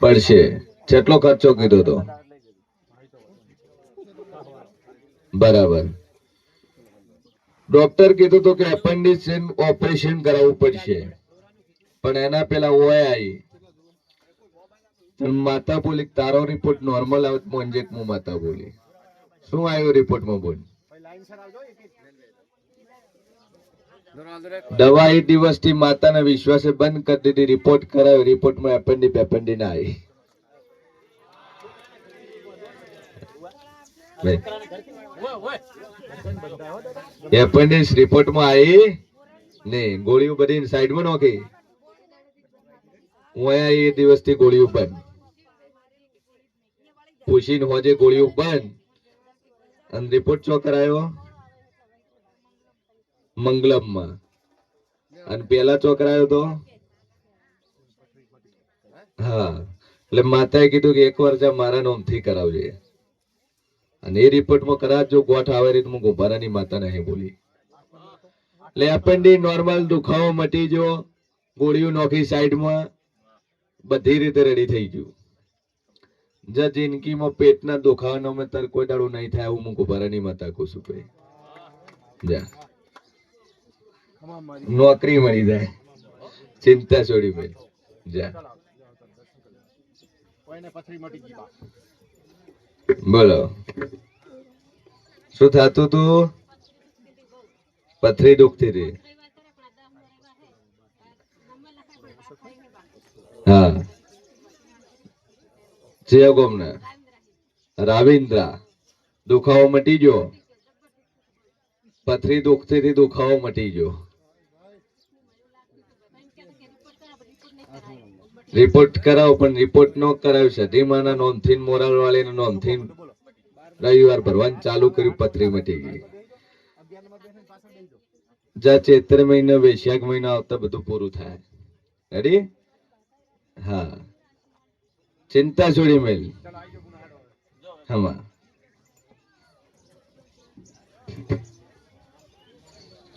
પડશે. કેટલો ખર્ચો કીધો તો. બરાબર. ડોક્ટર કીધું તો કે એપેન્ડિક્સ ઓપરેશન કરાવવું પડશે. પણ એના પેલા ઓય આવી માતા બોલી, તારો રિપોર્ટ નોર્મલ આવે મોંજેક હું માતા બોલી. શું આવ્યું રિપોર્ટમાં બોલ? દવા એ દિવસથી માતાના વિશ્વાસે બંધ કરી દીધી. રિપોર્ટ કરાયો રિપોર્ટમાં એપેન્ડી પેપેન્ડી ના આવી. એપેન્ડિક્સ રિપોર્ટમાં આવી? નહીં ગોળીઓ બધી સાઈડમાં નોખી. હું અહીંયા એ દિવસથી ગોળીઓ બંધ. પૂછીને હોજે ગોળીઓ બંધ. અને રિપોર્ટ ચો કરાયો? મંગલમમાં. અને પેલા ચો કરાયો તો? હા. એટલે માતાએ કીધું કે એક વાર જા, મારા નોમથી કરાવજે. અને એ રિપોર્ટમાં કદાચ જો ગોઠ આવે રીત હું ગોભારાની માતાને અહીં બોલી. એટલે એપેન્ડી નોર્મલ દુખાવો મટી ગયો, ગોળીઓ નોખી સાઈડમાં બધી રીતે રેડી થઈ ગયું. જ, જિંદગીમાં પેટના દુખાવાનો મેં તાર કોઈ દાડું નહીં થાય એવું હું ગોભારાની માતા છું ભાઈ. જા. નોકરી મળી જાય. ચિંતા છોડી ભાઈ. જા. બોલો. શું થતું તું? પથરી દુખતી હતી હા. જય ગોમને. રાવિન્દ્ર, દુખાવો મટી ગયો? પથરી દુખતી હતી દુખાવો મટી ગયો. રિપોર્ટ કરાવો, પણ રિપોર્ટ ન કરાવ્યો છે ધીમાના નોંધથી મોરાલ વાળી નોંધથી રવિવાર ભરવાનું ચાલુ કર્યું, પથરી મટી ગઈ. જા ચેતર મહિના, વૈશાખ મહિના આવતા બધું પૂરું થાય. રેડી હા. ચિંતા છોડી મેલ. હમા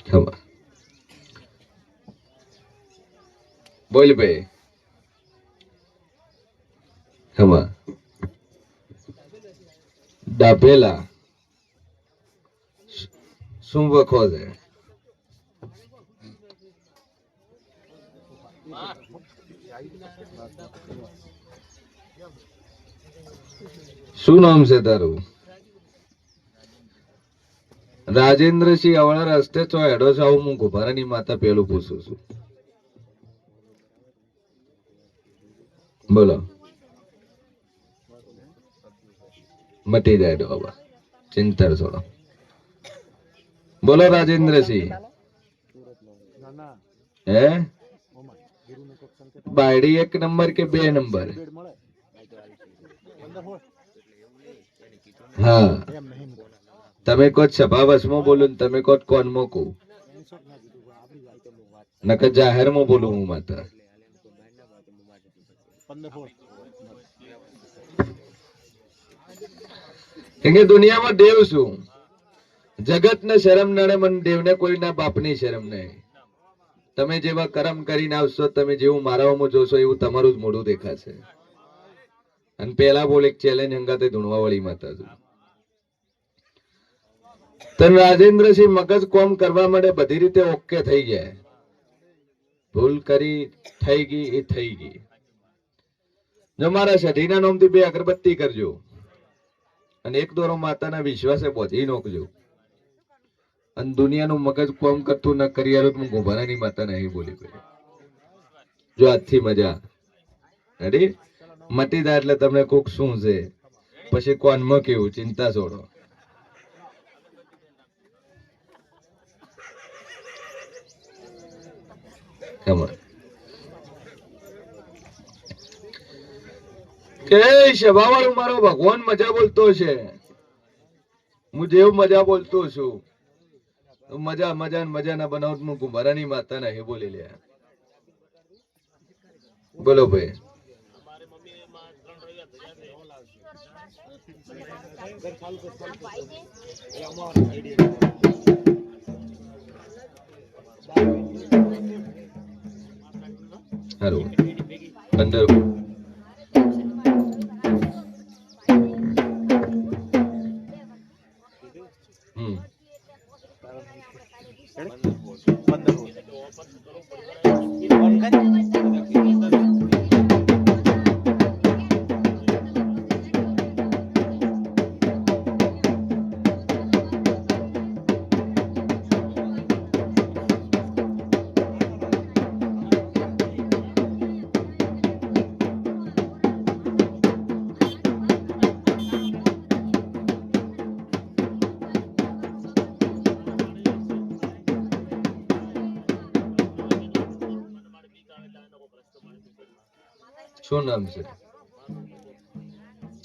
હમા બોલ ભાઈ. ડાભેલા શું વખો છે શું નામ છે તારું રાજેન્દ્રસિંહ અવળા રસ્તે છો એડો છો હું ગુભારાની માતા પેલું પૂછું છું બોલો મટી જાય તો બાબા ચિંતા છોડો બોલો રાજેન્દ્રસિંહ. હે? બાયડી એક નંબર કે બે નંબર? હા. તમે કહો સભા વસમાં બોલો ને તમે કહો કોનમાં કહું. નકર જાહેરમાં બોલું હું માતા કેમ કે દુનિયામાં દેવ શું જગત ને શરમ નડે મન દેવને, કોઈના બાપની શરમ નહીં. તમે જેવા કરમ કરીને આવશો, તમે જેવું મારાઓમાં જોશો, એવું તમારું જ મોઢું દેખાશે. અને પેલા બોલ એક ચેલેન્જ અંગાતે ધૂણવા વાળી માતા હતું તન રાજેન્દ્રસિંહ મગજ કોમ કરવા માટે બધી રીતે ઓકે થઈ જાય. ભૂલ કરી, થઈ ગઈ, એ થઈ ગઈ. જો મારા સઢીના નોમથી બે અગરબત્તી કરજો. અને એક દોરો માતાના વિશ્વાસે બોધી નોકજો અને દુનિયાનું મગજ કોમ કરતું ન કરી આવ્યું હું ગોભારાની માતા અહીં બોલી ગયો જો આજથી મજા અરે મટીદા એટલે તમને કોક શું છે? પછી કોનમાં કેવું? ચિંતા છોડો. Come on. કે સભાવાળું મારો ભગવાન મજા બોલતો છે. હું જેવું મજા બોલતો છું. મજા મજા ને મજા ના બનાવટ હું કુંભારાની માતા નહીં બોલી લે. બોલો ભાઈ. હારું. પંદર ફોન કરી શું નામ છે?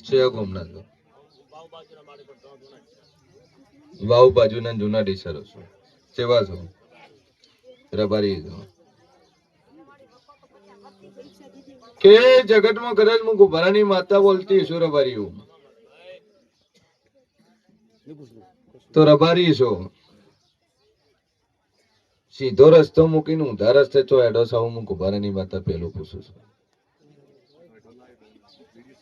છે વાવ બાજુના જૂના ડીસરો છો. સેવા છો? રબારી છો. કે જગતમાં કદાચ હું ગુભારાની માતા બોલતી છું રબારી તો રબારી છો? સીધો રસ્તો મૂકીને ઊંધા રસ્તે ચો એડો સાવ હું ગુભારાની માતા પેલું પૂછું છું.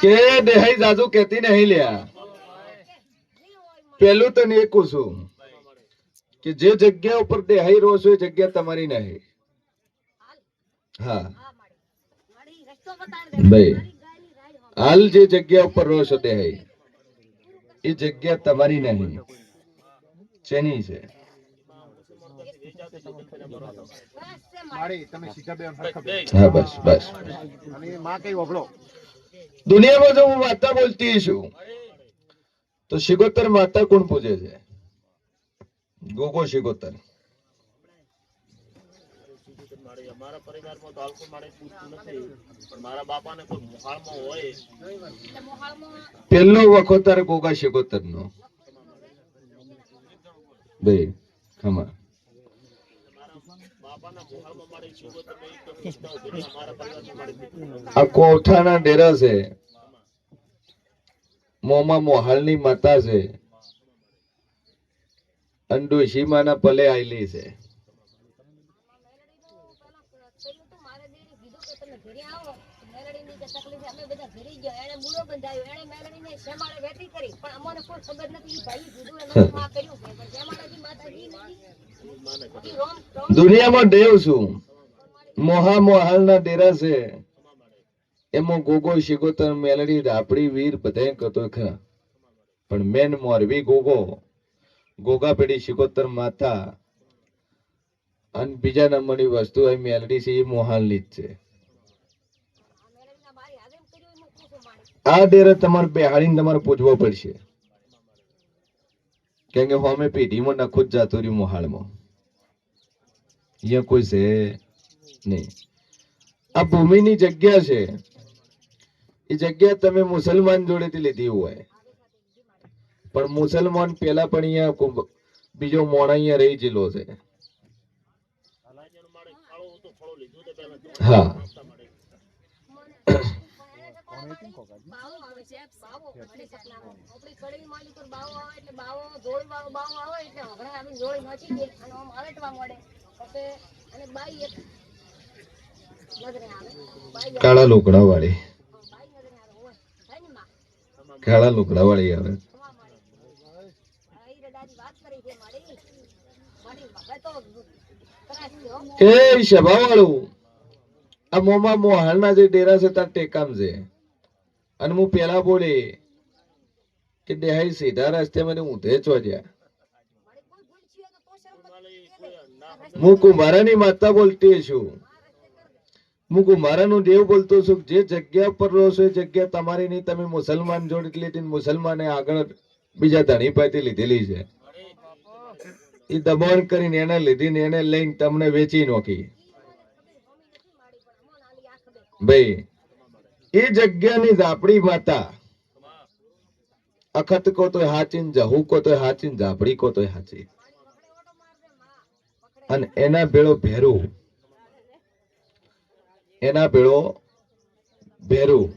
કે દેહાઈ જાજુ કેતી નહીં લ્યા. પેલું તને એ કહું છું કે જે જગ્યા ઉપર દેહાઈ રહો છો એ જગ્યા તમારી નહીં. હા. ભાઈ હાલ જે જગ્યા ઉપર રહો છો એ જગ્યા તમારી નહીં. જેની છે. હા બસ બસ. દુનિયામાં જો હું માતા બોલતી છું તો શિગોતર માતા કોણ પૂજે છે? ગોગો શિગોતર. અમારા પરિવારમાં તો હાલ કોઈ મારે પૂછતું નથી પણ મારા બાપાને કોઈ મોહાળમાં હોય પહેલો વખોતર ગોગા શિગોતર નો ભાઈ ખમા મારે મારે આ કોઠાના ડેરા છે. મોમાં મોહાલની માતા છે. અંડુશી માના પલે આયલી છે પેલું તો મારે દેરી કીધું કે તમે ઘરે આવો તો મેલડીની જે તકલીફ છે, અમે બધા ઘરે ગયા બંધાયો એણે મેલડીને શેમાળે વેઠી કરી. પણ અમને કોઈ ખબર નથી ભાઈ કીધું એમને માં કર્યું પણ શેમાળેથી માતાજી નથી ઈ રોમ રોમ દુનિયામાં દેવ છું. મોહા મોહાલના ડેરા છે. એમાં ગોગો શિગોતર મેલડી રાપડી વીર બધાય કતો ખરા પણ મેન મોરવી ગોગો. ગોગા પેઢી શિકોતર માથા. અને બીજા નંબરની વસ્તુ એ મેલડી છે એ મોહાલની જ છે આ મેલડીના મારી હાજર કર્યું એનું પૂછું માણી આ ડેરે તમારે બેહાડીને તમારે પૂજવો પડશે. કેમ કે હોમે પેઢીમાં નખું જ જાતું રહ્યું મોહાળમાં અહીંયા કોઈ છે નહીં. આ ભૂમિની જગ્યા છે. એ જગ્યા તમે મુસલમાન જોડેથી લીધી હોય. પણ મુસલમાન પેલા પણ અહીંયા બીજો મોણા અહીંયા રહી ગયેલો છે. હલાજીનું મારે ફાળો હતો ફાળો લીધું તો પહેલા હા બાવો આવે છે બાવો એટલે સપનામાં આપણી કડવી માલી પર બાવો આવે એટલે બાવો ધોળી વાળો બાવો આવે એટલે હગડા આવીને જોડી નાખી દે અને આમ આલટવા મળે પછી અને બાઈ એક નજરે આવે. કાળા લોકડા વાળી કાળા લોકડા વાળી આવે એ સભા વાળું આ મોમાં મોહાલના જે ડેરા છે ત્યાં ટેકામ છે. અને હું પેલા બોલે કે દેહાઈ સીધા રસ્તે મને ઊંધે ચોજ્યા હું કુમારાની માતા બોલતી છું. હું કુંભારાનું દેવ બોલતો છું જે જગ્યા પર રહો છો એ જગ્યા તમારી નહીં, તમે મુસલમાન જોડે લીધી મુસલમાને આગળ બીજા ધણી પાસેથી લીધેલી છે. એ દબાણ કરીને એને લીધી ને એને લઈને તમને વેચી નોખી. ભાઈ એ જગ્યાની ઝાપડી માતા. અખત કો તો હાચીન, જહુ કો તો હાચીન ઝાપડી કો તો હાચી. અને એના ભેળો ભેરું. એના ભેળો ભેરું.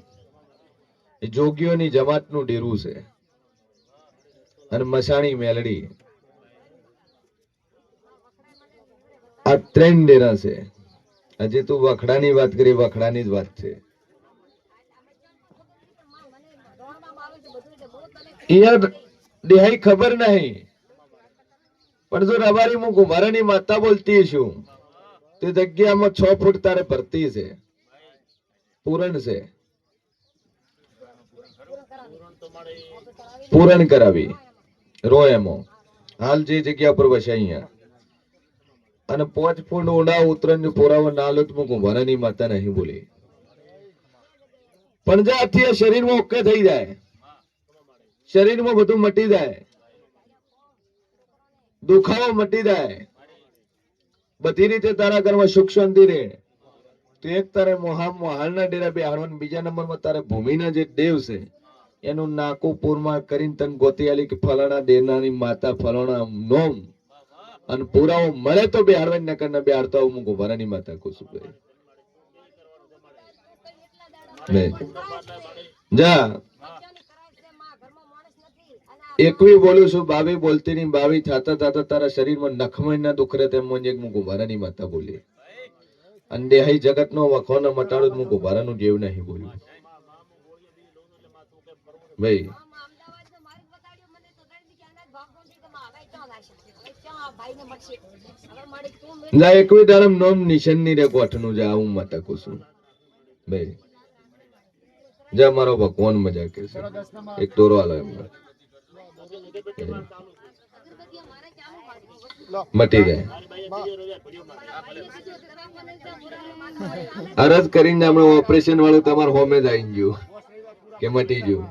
જોગીઓની જમાતનું ડેરું છે. અને મસાણી મેલડી. આ ત્રણ ડેરા છે. હજી તું વખડાની વાત કરી, વખડાની જ વાત છે. યાર દેહાઈ ખબર નહીં. પણ જો રવારી હું ઘુમારાની માતા બોલતી છું, તે જગ્યામાં છ ફૂટ તારે ભરતી છે. પૂરણ છે. પૂરણ કરાવી. રો એમો. હાલ જે જગ્યા પર વસે અહીંયા. અને પાંચ ફૂટ ઊંડા ઉતરણ પોરાવો ના લો તો કુંભારાની માતા નહીં બોલી. પણ જે આથી શરીરમાં ઓકે થઈ જાય. શરીરમાં બધું મટી જાય. દુખાવો મટી જાય. બધી રીતે તારા ઘરમાં સુખ શાંતિ રહે. તો એક તારે મોહા મોહાલના ડેરા બે હારવાન બીજા નંબરમાં તારે ભૂમિના જે દેવ છે, એનું નાકું કરીને તને ગોતી કે ફલાણા દેનાની માતા ફલાણા નોમ. અને પુરાવો મળે તો બે બિહારવા ન બે બિહારતા હું મૂકું, ભરાની માતા કોશું જા બચ્ચાને કરાય છે માં ઘરમાં માણસ નથી અને આ એકવી બોલું છું બાવી બોલતી ની બાવી થતા થતા તારા શરીરમાં નખમણ ના દુખરે તેમ મને એક મૂકું ભરાની માતા બોલી. અને દેહાઈ જગત નો વખો મટાડો તો મૂકું ભરાનું જેવ નહીં બોલ્યું ભાઈ એકવી દાડમ નોમ નિશાનની ગોઠનું જા, હું માતા કુસુમ ભાઈ, જા, મારો ભગવાન મજા કે છે એક દોરો આલો એમને અગરબત્તી અમારે ચાલુ પાડવી મટી જાય. અરજ કરીને હમણાં ઓપરેશન વાળું તમારું હોમે જ આવી ગયું, કે મટી ગયું.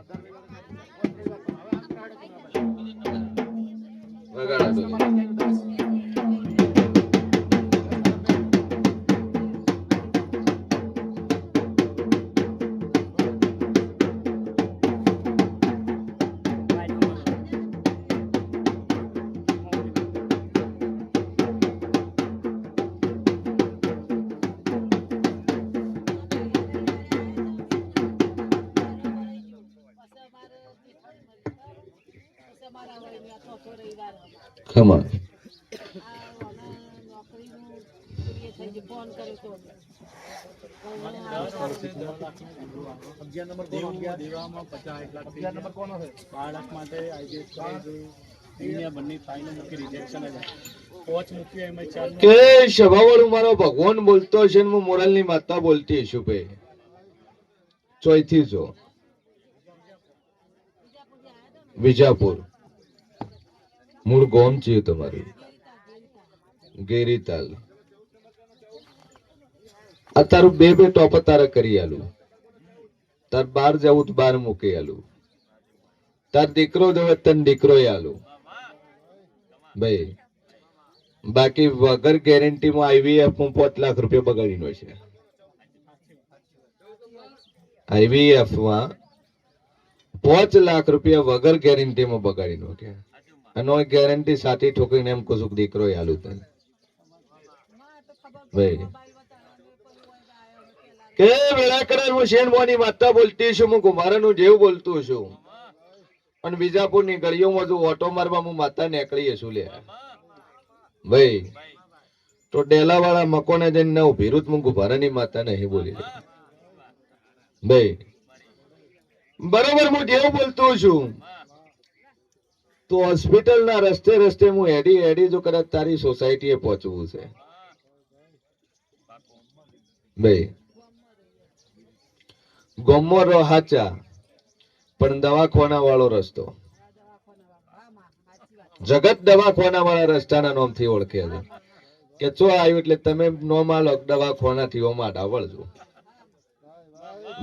વગાડો સભાવાળું મારો ભગવાન બોલતો હશે ને હું મોરલની માતા બોલતી છું ભાઈ. ચોથી છો વિજાપુર. મૂળ ગોમ છે તમારું. ગેરીતાલ. આ તારું બે બે ટોપ તારે કરી આલું. તાર બાર જવું તો બાર મૂકી આલું. તાર દીકરો જવે તન દીકરો આલું. ભાઈ, બાકી વગર ગેરંટીમાં આઈવીએફમાં પાંચ લાખ રૂપિયા બગાડીનો છે. આઈવીએફમાં પાંચ લાખ રૂપિયા વગર ગેરંટીમાં બગાડીનો કે અને ગેરંટી સાથી ઠોકીને એમ કશું કે દીકરો આલું તને. ભાઈ. કે વેળા કરે હું શેન મોની માતા બોલતી છું, હું કુમારનું જેવું બોલતું છું. અને વિજાપુરની ગળીઓમાં જો ઓટો મારવા હું માતા નીકળી છું લે. ભાઈ. તો ડેલા વાળા મકોને જઈને ના ઊભી રૂત મું ગુભારાની માતા નહીં બોલી ભાઈ. બરોબર હું જેવું બોલતું છું. તો હોસ્પિટલ ના રસ્તે રસ્તે હું એડી એડી જો કદાચ તારી સોસાયટીએ પહોંચવું છે. ભાઈ, ગોમો રો હાચા, પણ દવાખાના વાળો રસ્તો. જગત દવાખાના વાળા રસ્તાના નામથી ઓળખે છે. કે ચો આવ્યું એટલે તમે નોમ આલો દવાખાના થી ઓમાં ડાવળજો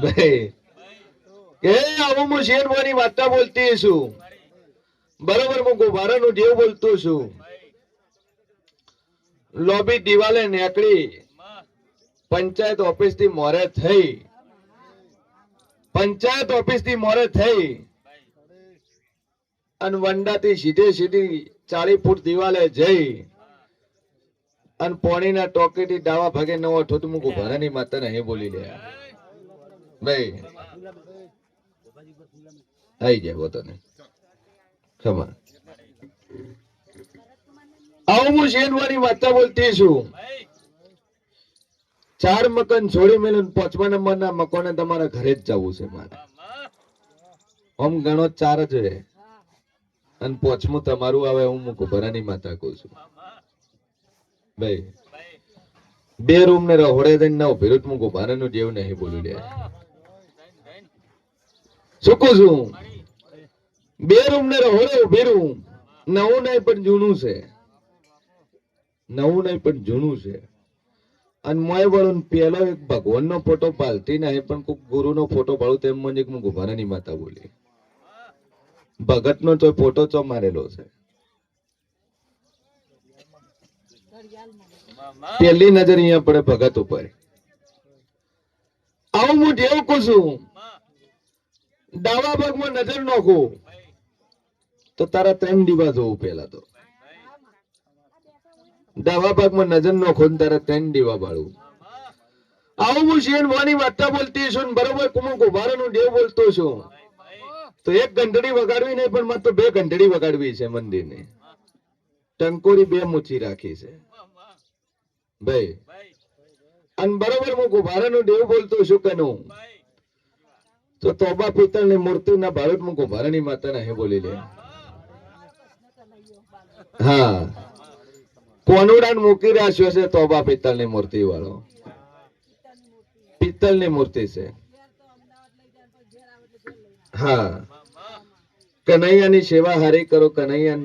ભાઈ, એ આવું હું શેર મોની વાર્તા બોલતી છું. બરોબર હું ગોભારાનું જેવું બોલતો છું. લોબી દિવાલે નેકળી. પંચાયત ઓફિસથી મોરે થઈ. પંચાયત ઓફિસથી મોરે થઈ. અને વંડાથી સીધે સીધી ચાલી ફૂટ દિવાલે જઈ. અને પોણીના ટોકેથી ડાવા ભાગે નવો ઠોત મૂકું ભરાની માતા નહીં બોલી લે. ભાઈ. આઈ જાય પોતાને ખમા આવું હું શેનવાની વાર્તા બોલતી છું. ચાર મકાન છોડી મેલું પાંચમા નંબરના મકાને તમારા ઘરે જ જવું છે મારે. આમ ગણો ચાર જ રહે. અને પોચમું તમારું આવે હું મૂકું, ભરાની માતા કહું છું. ભાઈ, બે રૂમ ને રહોડે દઈને ના ઊભી મૂકું ભારાનું જેવું નહીં બોલું લે શું કહું છું? બે રૂમ ને રહોડે ઊભી રૂમ. નવું નહીં પણ જૂનું છે. નવું નહીં પણ જૂનું છે. અને મોય વળું પેલો એક ભગવાનનો ફોટો પાલતી નહીં પણ કોઈક ગુરુનો ફોટો પાડું તેમ મને હું ગુભારાની માતા બોલી. ભગતનો તો ફોટો ચો મારેલો છે. પેલી નજર અહીંયા પડે ભગત ઉપર. આવું હું કહું છું? ડાવા ભાગમાં નજર નાખું. તો તારા ત્રણ દીવા જોવું પેલા તો. ડાવા ભાગમાં નજર નાખો ને તારા ત્રણ દીવા બાળવું આવું હું શેન વાણી વાર્તા બોલતી છું બરોબર કુમુ કુભારાનું દેવ બોલતો છું. તો એક ઘંટડી વગાડવી નહીં, પણ માત્ર બે ઘંટડી વગાડવી છે મંદિરને. ટંકોરી બે મૂછી રાખી છે. ભાઈ. અને બરોબર હું કુભારાનું દેવ બોલતો છું કનું તો તોબા પિત્તળની મૂર્તિના ભારત હું કુભારાની માતાના હે બોલી લે. હા. કોનુડાન મૂકી રાખ્યો છે તોબા પિત્તળની મૂર્તિ વાળો. પિત્તળની મૂર્તિ છે. હા. કનૈયાની સેવા હારી કરો કનૈયા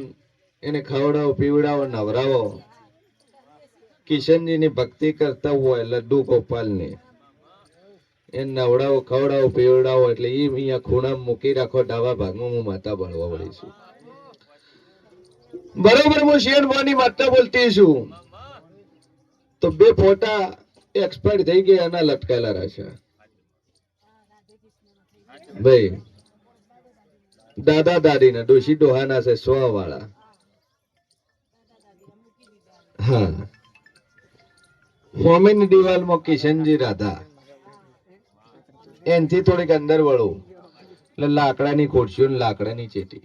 એને ખવડાવો, પીવડાવો, નવરાવો. કિશનજીની ભક્તિ કરતા હોય, લડ્ડુ ગોપાલની. એ નવડાવો, ખવડાવો, પીવડાવો, એટલે એ અહીંયા ખૂણા મૂકી રાખો ડાવા ભાગમાં હું માતા ભણવા વળી છું. બરોબર હું શેન મોની માતા બોલતી છું. તો બે ફોટા એક્સપાયર થઈ ગયા, એના લટકાયેલા રહેશે. ભાઈ, દાદા દાદી ના ડોશી ડોહાના છે સો વાળા હા. હોમીની દિવાલમાં કિશનજી રાધા. એનથી થોડીક અંદર વળું. એટલે લાકડાની ખુરશીઓ લાકડાની ચેટી.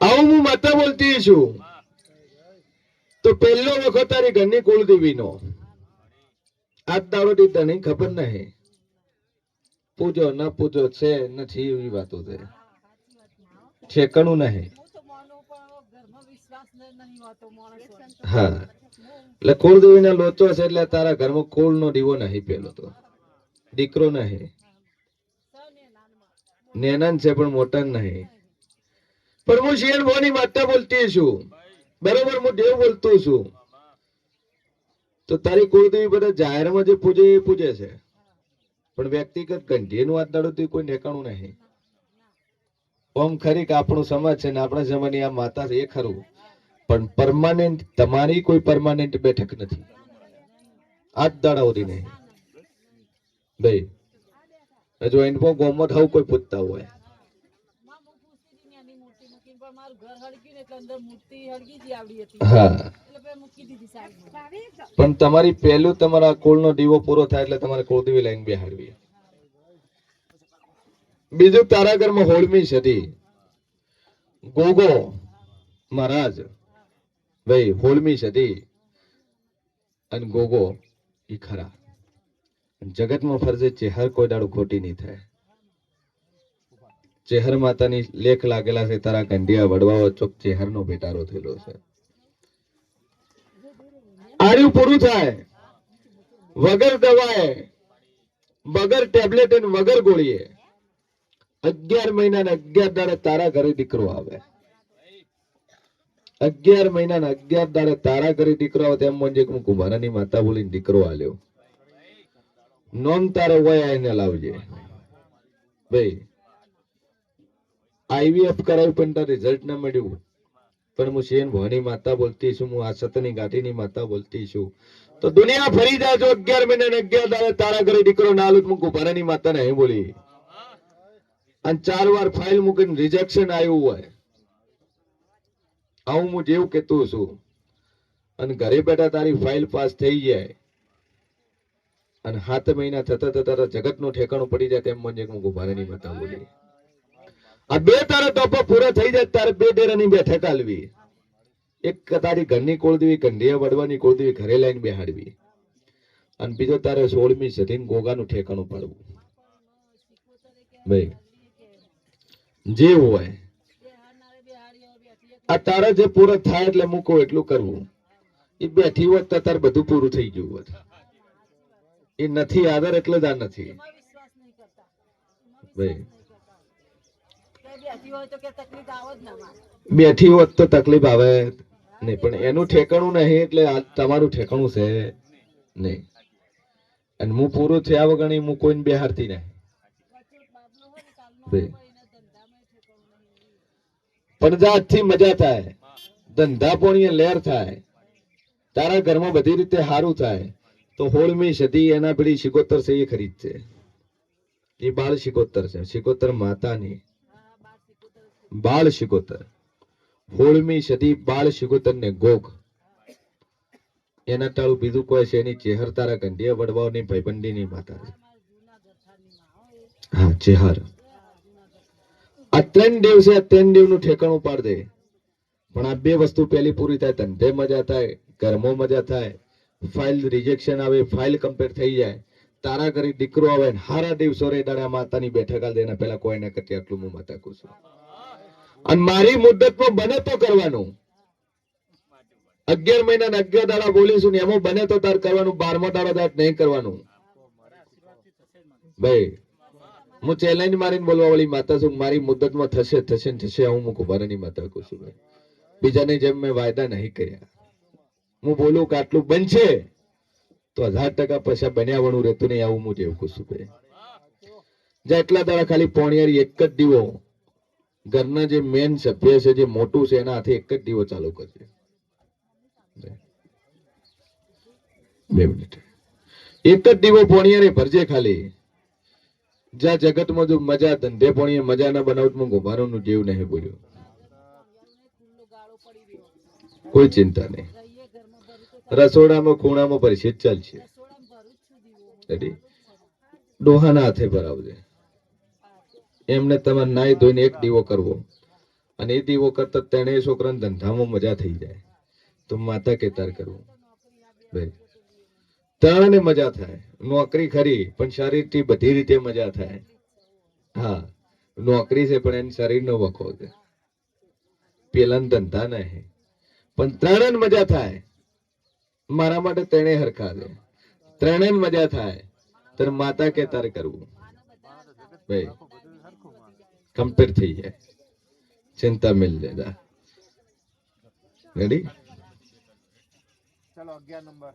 આવું હું માતા બોલતી છું. તો પહેલો વખત તારી ઘરની કુળદેવીનો. આજ દાડો તને ખબર નહીં. પૂજો ન પૂજો છે નથી એવી વાતો છે. ઠેકાણું નહીં. હા. એટલે કુળદેવીના લોચો છે એટલે તારા ઘરમાં કુળ નો દીવો નહીં પેલો તો. દીકરો નહીં. નેનાન છે પણ મોટા નહીં. પણ હું શિયર ભવાની માતા બોલતી છું. બરોબર હું દેવ બોલતો છું. તો તારી કુળદેવી બધા જાહેરમાં જે પૂજે એ પૂજે છે. પણ વ્યક્તિગત ઘંટીનું હાથ દાડોથી કોઈ ઠેકાણું નહીં. ઓમ ખરી આપણો સમાજ છે ને આપણા જમાની આ માતા છે એ ખરું. પણ પરમાનન્ટ તમારી કોઈ પરમાનન્ટ બેઠક નથી. આજ દાડા સુધી નહીં. ભાઈ જો એને પણ ગોમત હવ કોઈ પૂછતા હોય. પણ તમારી પહેલું તમારા કુળનો દીવો પૂરો થાય એટલે તમારે કુળદેવી લાઈન બેહાડવી. બીજું તારા ઘરમાં હોળમી સદી ગોગો મહારાજ, ભાઈ, હોળમી સદી અને ગોગો એ ખરા. જગતમાં ફરજે ચેહર કોઈ દાડું ખોટી નહીં થાય. ચેહર માતાની લેખ લાગેલા છે, તારા કંડિયા વડવાઓ ચોક ચેહરનો ભેટારો થયેલો છે. આર્યું પૂરું થાય. વગર દવાએ, વગર ટેબ્લેટ અને વગર ગોળીએ. અગિયાર મહિના ને અગિયાર દાડે તારા ઘરે દીકરો આવે. અગિયાર મહિના ને અગિયાર દાડે તારા ઘરે દીકરો આવે, તેમ મને કુંભારાની માતા બોલીને દીકરો આલ્યો. નોમ તારે વયા એને લાવજે. ભાઈ આઈવીએફ કરાવ્યું પણ તાર રિઝલ્ટ ના મળ્યું. પણ હું શેન ભવાની માતા બોલતી છું, હું આ સતની ગાંઠીની માતા બોલતી છું. તો દુનિયા ફરી જાય જો અગિયાર મહિને ને અગિયાર દાડે તારા ઘરે દીકરો ના આલું મૂકું કુંભારાની માતા ને અહીં બોલી. અને ચાર વાર ફાઇલ મૂકીને રિજેક્શન આવ્યું હોય. આવું હું જેવું કેતું છું. અને ઘરે બેઠા તારી ફાઇલ પાસ થઈ જાય. અને સાત મહિના થતા થતા જગતનું ઠેકાણું પડી જાય તેમ મને હું કુંભારાની માતા બોલી. આ બે તારા ટોપો પૂરા થઈ જાય તારે બે ડેરાની બે ઠેકાલવી. એક તારી ઘરની કોળ દેવી, કંઢિયા વડવાની કુળદેવી ઘરે લઈને બેહાડવી. અને બીજો તારે સોળમી સધીન ગોગાનું ઠેકાણું પાડવું. ભાઈ, જે હોય, આ તારા જે પૂરા થાય એટલે મૂકો, એટલું કરવું. એ બેઠી હોત તાર બધું પૂરું થઈ ગયું હોત. એ નથી, આદર એટલે જ નથી. બેઠી હોત તો તકલીફ આવે નહીં, પણ એનું ઠેકાણું નહીં એટલે તમારું ઠેકાણું છે નહીં. અને હું પૂરું થયા વગર હું કોઈને બેહારતી નહીં. પણ પડદાથી મજા થાય, ધંધા પોણીએ લેર થાય, તારા ઘરમાં બધી રીતે સારું થાય તો હોળમી સદી એના પેલી શિકોત્તર છે એ ખરીદ એ બાળ શિકોત્તર છે. શિકોત્તર માતાની. બાળ શિકોત્તર હોળમી સદી બાળ શિકોત્તર ને ગોખ. એના ટાળું બીજું કોઈ છે એની ચેહર તારા કંડિયા વડવાઓની ભાઈબંધીની માતા છે. હા, ચેહર. આ ત્રણ દેવ છે, આ ત્રણ દેવનું ઠેકાણું પાડ દે. પણ આ બે વસ્તુ પહેલી પૂરી થાય, ધંધે મજા થાય, ઘરમાં મજા થાય ફાઇલ રિજેક્શન આવે, ફાઇલ કમ્પેર થઈ જાય. તારા ઘરે દીકરો આવે હારા દિવસો રે દાડા માતાની બેઠક આલ દેના પેલા કોઈને કરતી આટલું હું માતા કહું છું. અને મારી મુદ્દતમાં બને તો કરવાનું. અગિયાર મહિના ને અગિયાર દાડા બોલીશું ને એમાં બને તો તાર કરવાનું, બારમો દાડો તાર નહીં કરવાનું. ભાઈ, હું ચેલેન્જ મારીને બોલવા વાળી માતા છું, મારી મુદ્દતમાં થશે થશે ને થશે હું મૂકું ભારતની માતા કહું છું ભાઈ. બીજાની જેમ મેં વાયદા નહીં કર્યા. હું બોલું કે આટલું બનશે, તો હજાર ટકા પૈસા બન્યા વણું રહેતું નહીં, આવું હું જેવું જ્યાં એટલા દાડા ખાલી પોણિયારી એક જ દીવો. ઘરના જે મેન સભ્ય છે, જે મોટું છે, એના હાથે એક જ દીવો ચાલુ કરશે બે મિનિટ. એક જ દીવો પોણિયારે ભરજે ખાલી. જ્યાં જગતમાં જો મજા, ધંધે પોણીએ, મજા ના બનાવટમાં ગુમારોનું જીવ નહીં બોલ્યો કોઈ ચિંતા નહીં. રસોડામાં, ખૂણામાં પરિસ્થિત ચાલશે. ડોહાના હાથે ભરાવજે. એમને તમારે નાઈ ધોઈને એક દીવો કરવો. અને એ દીવો કરતા ત્રણેય છોકરાને ધંધામાં મજા થઈ જાય. તો માતા કેતાર કરવું. ભાઈ મજા થાય. નોકરી ખરી, પણ શરીરથી બધી રીતે મજા થાય. હા, નોકરી છે, પણ એને શરીરનો વખો છે પેલા ધંધા નહીં. પણ ત્રણે મજા થાય. મારા માટે ત્રણે હરખા છે ત્રણે મજા થાય તાર માતા કે તારે કરવું? ભાઈ કમ્પેર થઈ જાય. ચિંતા મિલ જાય રેડી ચલો, અગિયાર નંબર